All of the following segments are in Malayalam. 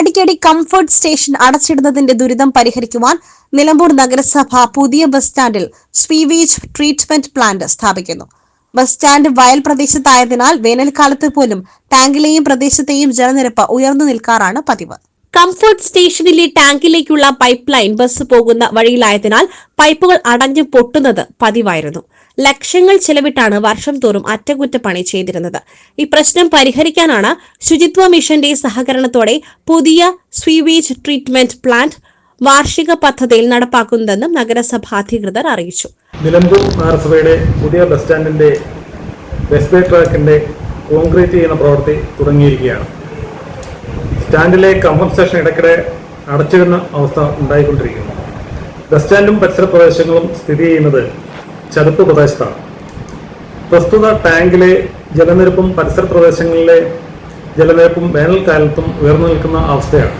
തലക്കടി കംഫർട്ട് സ്റ്റേഷൻ അടച്ചിടുന്നതിന്റെ ദുരിതം പരിഹരിക്കുവാൻ നിലമ്പൂർ നഗരസഭ പുതിയ ബസ് സ്റ്റാൻഡിൽ സ്വീവേജ് ട്രീറ്റ്മെന്റ് പ്ലാന്റ് സ്ഥാപിക്കുന്നു. ബസ് സ്റ്റാൻഡ് വയൽ പ്രദേശത്തായതിനാൽ വേനൽക്കാലത്ത് പോലും ടാങ്കിലെയും പ്രദേശത്തെയും ജലനിരപ്പ് ഉയർന്നു നിൽക്കാറാണ് പതിവ്. കംഫർട്ട് സ്റ്റേഷനിലെ ടാങ്കിലേക്കുള്ള പൈപ്പ് ലൈൻ ബസ് പോകുന്ന വഴിയിലായതിനാൽ പൈപ്പുകൾ അടഞ്ഞു പൊട്ടുന്നത് പതിവായിരുന്നു. ലക്ഷങ്ങൾ ചെലവിട്ടാണ് വർഷം തോറും അറ്റകുറ്റപ്പണി ചെയ്തിരുന്നത്. ഈ പ്രശ്നം പരിഹരിക്കാനാണ് ശുചിത്വ മിഷന്റെ സഹകരണത്തോടെ പുതിയ സ്വീവേജ് ട്രീറ്റ്മെന്റ് പ്ലാന്റ് വാർഷിക പദ്ധതിയിൽ നടപ്പാക്കുന്നതെന്നും നഗരസഭ അധികൃതർ അറിയിച്ചു. നിലമ്പൂർ നഗരസഭയുടെ പുതിയ ബസ് സ്റ്റാൻഡിന്റെ വെസ്റ്റ് ബേ ട്രാക്കിന്റെ കോൺക്രീറ്റ് ചെയ്യുന്ന പ്രവൃത്തി തുടങ്ങിയിരിക്കുകയാണ്. സ്റ്റാൻഡിലെ കമ്പൻസേഷൻ ഇടയ്ക്കിടെ അടച്ചിടുന്ന അവസ്ഥ ഉണ്ടായിക്കൊണ്ടിരിക്കുന്നു. ബസ് സ്റ്റാൻഡും പരിസര പ്രദേശങ്ങളും സ്ഥിതി ചെയ്യുന്നത് ചതുപ്പ് പ്രദേശത്താണ്. പ്രസ്തുത ടാങ്കിലെ ജലനിരപ്പും പരിസര പ്രദേശങ്ങളിലെ ജലനിരപ്പും വേനൽക്കാലത്തും ഉയർന്നു നിൽക്കുന്ന അവസ്ഥയാണ്.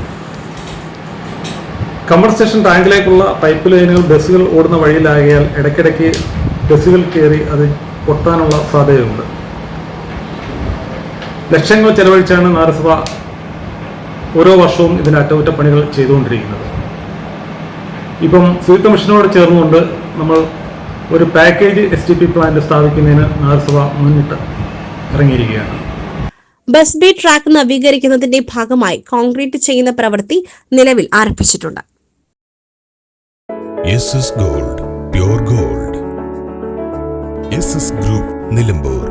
കമ്പൻസേഷൻ ടാങ്കിലേക്കുള്ള പൈപ്പ് ലൈനുകൾ ബസ്സുകൾ ഓടുന്ന വഴിയിലാകിയാൽ ഇടയ്ക്കിടയ്ക്ക് ബസ്സുകൾ കയറി അത് പൊട്ടാനുള്ള സാധ്യതയുണ്ട്. ലക്ഷങ്ങൾ ചെലവഴിച്ചാണ് നഗരസഭ ഓരോ വർഷവും ഇതിന് അറ്റകുറ്റപ്പണികൾ ചെയ്തുകൊണ്ടിരിക്കുന്നത്. ഇപ്പം സ്വീറ്റ് കമ്മീഷനോട് ചേർന്നുകൊണ്ട് നമ്മൾ ഒരു package S T P plant സ്ഥാപിക്കുന്നതിന് നഗരസഭ മുന്നിട്ട് ഇറങ്ങിയിരിക്കുകയാണ്. ബസ് ബി ട്രാക്ക് നവീകരിക്കുന്നതിന്റെ ഭാഗമായി കോൺക്രീറ്റ് ചെയ്യുന്ന പ്രവൃത്തി നിലവിൽ ആരംഭിച്ചിട്ടുണ്ട്. S S gold pure gold S S group Nilambur